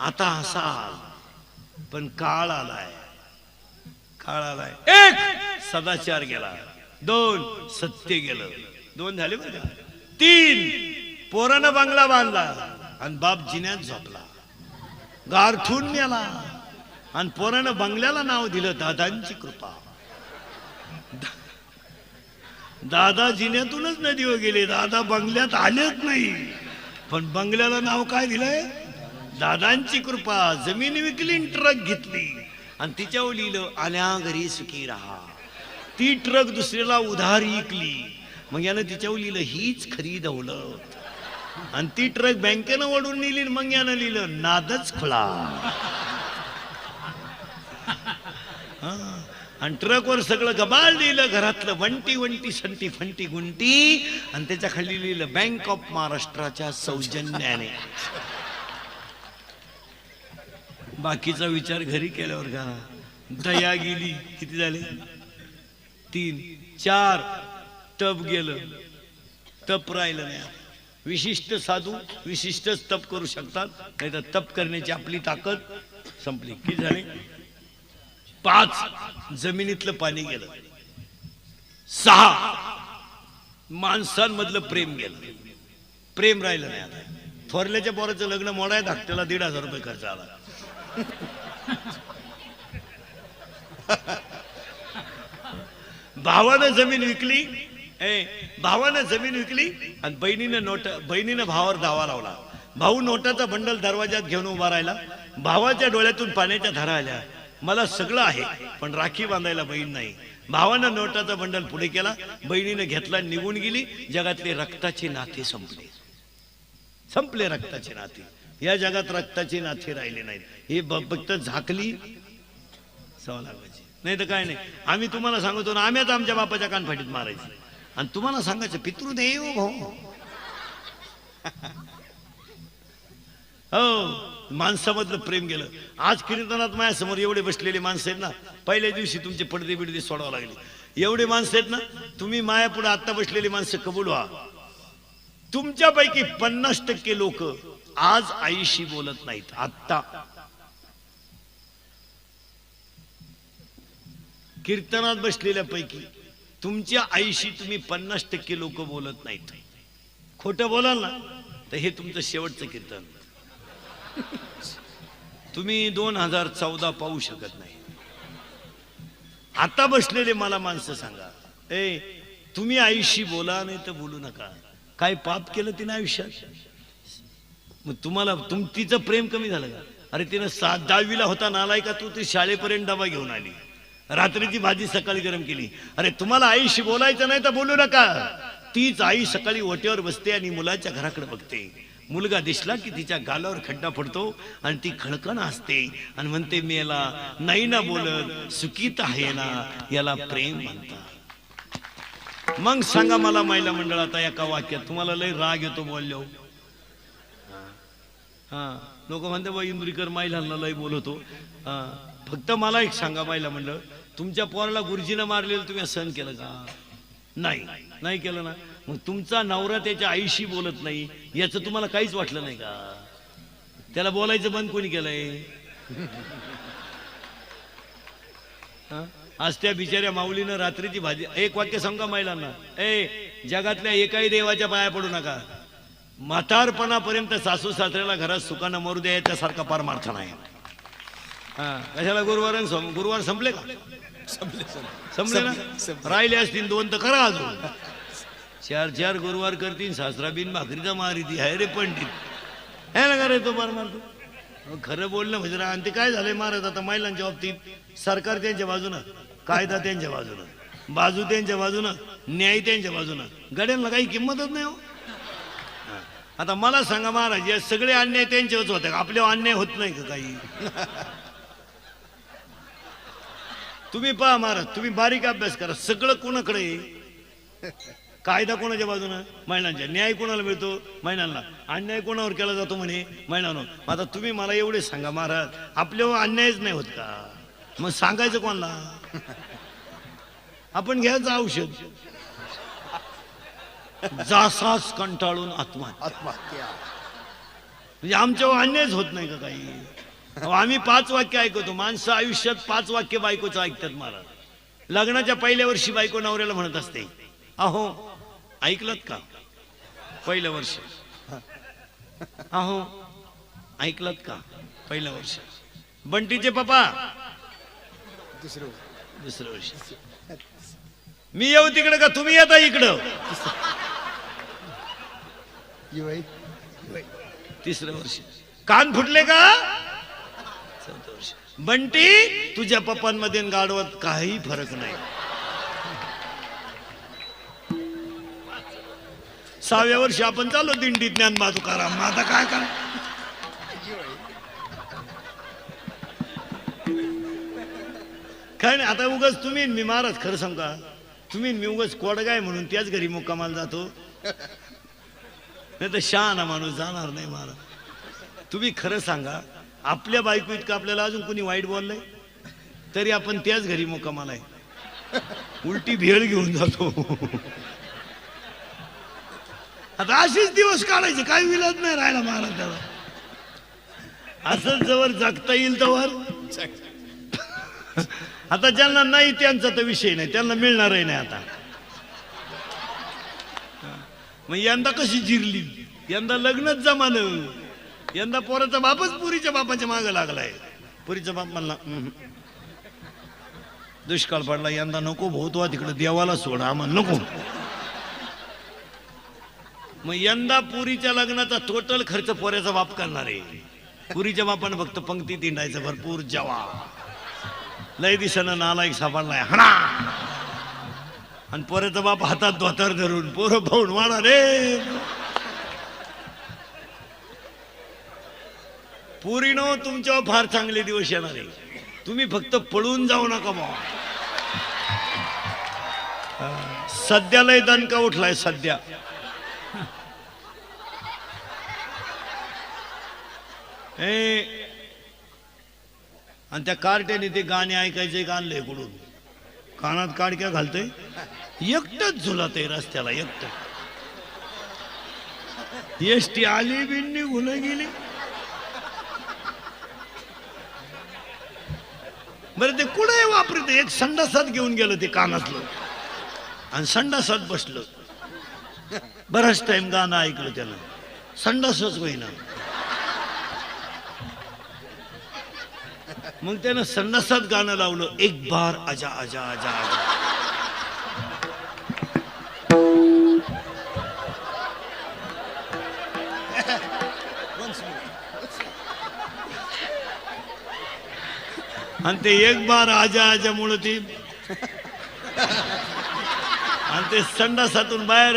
आता हसाल पण काळ आलाय. काळ आलाय. एक! सदाचार गेला. दोन सत्य गेलं. दोन झाले का? तीन! पोरानं बांगला बांधला आणि बाप जिन्यात झोपला. गारठून नेला आणि पोरानं बंगल्याला नाव दिलं दादांची कृपा. दादा जिन्यातूनच नदीवर गेले. दादा बंगल्यात आलेच नाही. पण बंगल्याला नाव काय दिलंय? दादांची कृपा जमीन विकली ट्रक घेतली. आणि तिच्यावर लिहिलं आल्या घरी सुखी राहा. ती ट्रक दुसऱ्याला उधार विकली. मग यानं तिच्यावर लिहिलं हीच खरी दौलत. आणि ती ट्रक बँकेनं ओढून नेली आणि मग यानं लिहिलं नादच खुळा. आणि ट्रकवर सगळं गबाल लिहिलं घरातलं वंटी वंटी संटी फंटी गुंटी. आणि त्याच्याखाली लिहिलं बँक ऑफ महाराष्ट्राच्या सौजन्याने. बाकीचा विचार घरी केल्यावर करा दया गेली किती झाले? तीन चार. तप गेलं. तप राहिलं नाही. विशिष्ट साधू विशिष्टच तप करू शकतात. नाही तर तप करण्याची आपली ताकद संपली. किती झाले? पाच. जमिनीतलं पाणी गेलं. सहा. माणसांमधलं प्रेम गेलं. प्रेम राहिलं नाही आता. थोरल्याच्या पोराचं लग्न मोडाय धाकट्याला दीड हजार रुपये खर्च आला. भावानं जमीन विकली भावानं जमीन विकली आणि बहिणीनं नोट बहिणीनं भावावर धावा लावला. भाऊ नोटाचा बंडल दरवाजात घेऊन उभा राहिला. भावाच्या डोळ्यातून पाण्याच्या धारा आल्या. मला सगळं आहे पण राखी बांधायला बहीण नाही. भावानं नोटाचा बंडल पुढे केला. बहिणीनं घेतला निघून गेली. जगातले रक्ताचे नाते संपले. संपले रक्ताचे नाते. या जगात रक्ताची नाते राहिले नाहीत. हे फक्त झाकली सवा लागायची. नाही तर काय नाही. आम्ही तुम्हाला सांगतो ना आम्हीच आमच्या बापाच्या कानफाटीत मारायची. आणि तुम्हाला सांगायचं पितृदेव हो. हो माणसामधलं प्रेम गेलं. आज कीर्तनात माझ्यासमोर एवढे बसलेले माणसं आहेत ना पहिल्या दिवशी तुमचे पडदे बिडदे सोडावं लागले. एवढे माणसं आहेत ना तुम्ही माया पुढे बसलेली माणसं कबूल व्हा. तुमच्यापैकी पन्नास टक्के लोक आज आईशी बोलत नाहीत आत्ता. कीर्तनात बसलेल्या पैकी तुमच्या आईशी तुम्ही पन्नास टक्के लोक बोलत नाहीत. खोटं बोलाल ना तर हे तुमचं शेवटचं कीर्तन. तुम्ही दोन हजार चौदा पाहू शकत नाही. आता बसलेले मला माणसं सांगा. ए तुम्ही आईशी बोला नाही तर बोलू नका. काय पाप केलं तिने आयुष्यात? मग तुम्हाला तुम तिचं प्रेम कमी झालं का? अरे तिनं सात दहावीला होता नालाय का तू? ती शाळेपर्यंत डबा घेऊन आली. रात्रीची भाजी सकाळी गरम केली. अरे तुम्हाला आईशी बोलायचं नाही तर बोलू नका. तीच आई सकाळी ओट्यावर बसते आणि मुलाच्या घराकडे बघते. मुलगा दिसला की तिच्या गालावर खड्डा पडतो आणि ती खळकण असते आणि म्हणते मी याला नाही ना बोलत. सुकीत आहे ना याला प्रेम म्हणतात. मग सांगा मला महिला मंडळात एका वाक्यात तुम्हाला लय राग येतो बोललो हा लोक म्हणते बा इंदुरीकर महिलांना लय बोलवतो. हा फक्त मला एक सांगा महिला म्हणलं तुमच्या पोराला गुरुजीनं मारलेलं तुम्ही सहन केलं का? नाही नाही केलं ना. मग तुमचा नवरा त्याच्या आईशी बोलत नाही याचं तुम्हाला काहीच वाटलं नाही का? त्याला बोलायचं बंद कोणी केलंय? हा? आज त्या बिचाऱ्या माऊलीनं रात्रीची भाजी एक वाक्य सांगा महिलांना ए जगातल्या एकाही देवाच्या पाया पडू नका. म्हातारपणापर्यंत सासू सासऱ्याला घरात सुखानं मरू द्या याच्यासारखा पारमार्थ नाही. हा कशाला गुरुवार गुरुवार संपले का? संपले ना? राहिले असतील दोन तर करा अजून. चार चार गुरुवार करतील सासरा बिन भाकरीचा मारी ती आहे रे पंडित. हे ना करे तो मार मारतो? अहो, खरं बोलणं म्हणजे आणि ते काय झालंय महाराज? आता महिलांच्या बाबतीत सरकार त्यांच्या बाजूनं कायदा त्यांच्या बाजूनं बाजू त्यांच्या बाजूनं न्याय त्यांच्या बाजूनं. गड्यांना काही किंमतच नाही हा. आता मला सांगा महाराज या सगळे अन्याय त्यांच्यावरच होते का? आपल्यावर अन्याय होत नाही का काही? तुम्ही पहा महाराज तुम्ही बारीक अभ्यास करा. सगळं कोणाकडे कायदा कोणाच्या बाजूनं? महिलांच्या. न्याय कोणाला मिळतो? महिलांना. अन्याय कोणावर केला जातो म्हणे? महिलांवर. आता तुम्ही मला एवढे सांगा महाराज आपल्यावर अन्यायच नाही होत का? मग सांगायचं कोणाला? आपण घ्यायचं औषध. जासाच कंटाळून आत्मा आत्महत्या. म्हणजे आमच्यावर अन्यायच होत नाही का काही? अहो, आम्ही पाच वाक्य ऐकतो. माणसं आयुष्यात पाच वाक्य बायकोचं ऐकतात मला लग्नाच्या पहिल्या वर्षी बायको नवऱ्याला म्हणत असते अहो ऐकलत का? पहिलं वर्ष. अहो ऐकलत का? पहिलं वर्ष. बंटीचे पप्पा. दुसरं दुसरं वर्ष. मी येऊ तिकडे का? तुम्ही येता इकडं. तिसरं वर्ष. कान फुटले का? चौथं वर्ष. बंटी तुझ्या पप्पांमध्ये गाडवत काही फरक नाही. सहाव्या वर्षी आपण चाललो दिंडी ज्ञान मा माझा मग आता काय काय काय नाही आता उगाच तुम्ही मी महाराज खरं सांगा तुम्ही मी उगाच कोडगाय म्हणून त्याच घरी मुक्कामाला जातो. नाही तर शहाणा माणूस जाणार नाही महाराज तुम्ही खरं सांगा आपल्या बायको इतकं आपल्याला अजून कोणी वाईट बोललंय? तरी आपण त्याच घरी मुक्कामाला आहे. उलटी भेळ घेऊन जातो. आता असेच दिवस काढायचे काही विलत नाही राहिला महाराज त्याला. असं जवळ जगता येईल तवर. आता ज्यांना नाही त्यांचा तर विषय नाही त्यांना मिळणारही नाही आता. मग यंदा कशी जिरली? यंदा लग्नच जमालं. यंदा पोराचा बापच पुरीच्या बापाच्या मागे लागलाय. पुरीचा बाप म्हणला दुष्काळ पडला यंदा नको भोतवा तिकडे देवाला सोडा आम्हाला नको. मग यंदा पुरीच्या लग्नाचा टोटल खर्च पोऱ्याचा बाप करणार आहे. पुरीच्या बापानं फक्त पंक्ती तिंडायचं भरपूर जवा. लय दिसानं नालायक सापडलाय. हणा! आणि पोऱ्याचा बाप हातात धोतर धरून पोरं पाहून वाढा रे. पुरीनो तुमच्यावर फार चांगले दिवस येणार आहे. तुम्ही फक्त पळून जाऊ नका बा सध्या लय दणका उठलाय सध्या. आणि त्या कार्ट्याने ते गाणे ऐकायचे का कुठून? कानात काडक्या घालतोय? एकटच झुलत आहे रस्त्याला एकट. एसटी आली बिन निघून गेली. बरं ते कुठे वापरत? एक संडासात घेऊन गेलं ते कानातलं. आणि संडासात बसलं. बराच टाइम गाणं ऐकलं त्यानं. संडासच होईना. मग त्यानं संडासात गाणं लावलं एक बार आजा आजा आजा आजा. आणि ते एक बार आजा आजा मुळे ती आणि ते संडासातून बाहेर